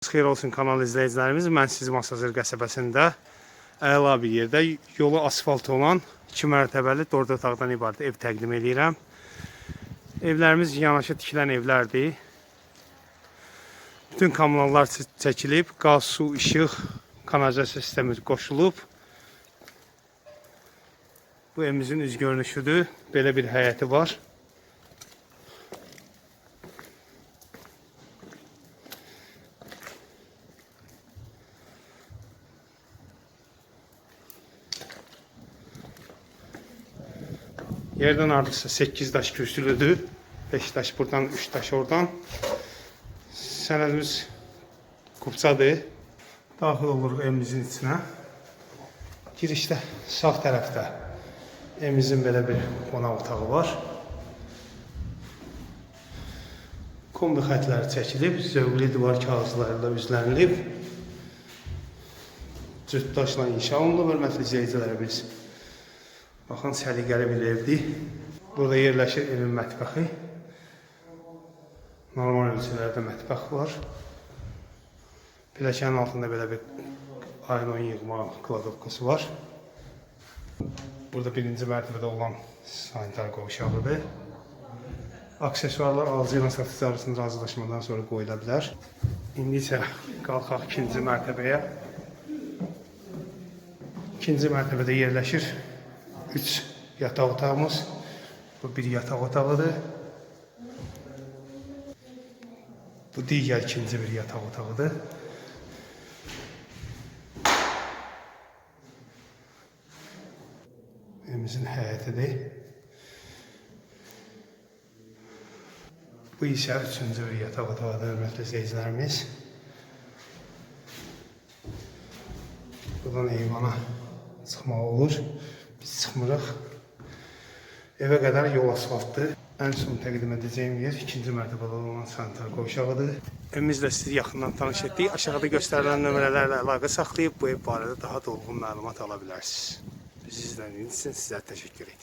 Xeyir olsun kanal izləyicilərimiz. Mən sizi Masazır qəsəbəsində əla bir yerdə yolu asfalt olan 2 mərtəbəli 4 otaqdan ibarət ev təqdim edirəm. Evlərimiz yanaşı tikilən evlərdir. Bütün kommunallar çə- çəkilib, qaz, su, işıq, kanalizasiya sistemi qoşulub. Bu evimizin üz görünüşüdür. Belə bir həyəti var. Yerdən artıqsa 8 daş kürsülüdür. 5 daş buradan, 3 daş oradan. Sənədimiz qubçadır. Daxil oluruq evimizin içinə. Girişdə sağ tərəfdə evimizin belə bir qonaq otağı var. Kombi xətləri çəkilib, zövqlü divar kağızlarıyla üzlənilib. Cütdaşla inşa olunub, hörmətli izləyicilərimiz. Baxın, səliqəli bir evdir. Burada yerləşir evin mətbəxi. Normal ölçülərdə mətbəx var. Pilləkənin altında belə bir ayron yığma kladovkası var. Burada birinci mərtəbədə olan sanitar qovşağıdır. Aksesuarlar alıcı ilə satıcı arasında razılaşmadan sonra qoyula bilər. İndi isə qalxaq ikinci mərtəbəyə. İkinci mərtəbədə yerləşir 3 yataq otağımız. Bu bir yataq otağıdır. Bu digər ikinci bir yataq otağıdır. Evimizin həyətidir. Bu isə üçüncü bir yataq otağıdır, hörmətli izləyicilərimiz. Buradan eyvana çıxmaq olur. Biz çıxmırıq. Evə qədər yol asfaltdır. Ən son təqdim edəcəyim yer ikinci mərtəbədə olan sanitar qovşağıdır. Evimizlə sizi yaxından tanış etdik. Aşağıda göstərilən nömrələrlə əlaqə saxlayıb bu ev barədə daha dolğun məlumat ala bilərsiniz. Bizi izlədiyiniz üçün sizə təşəkkür.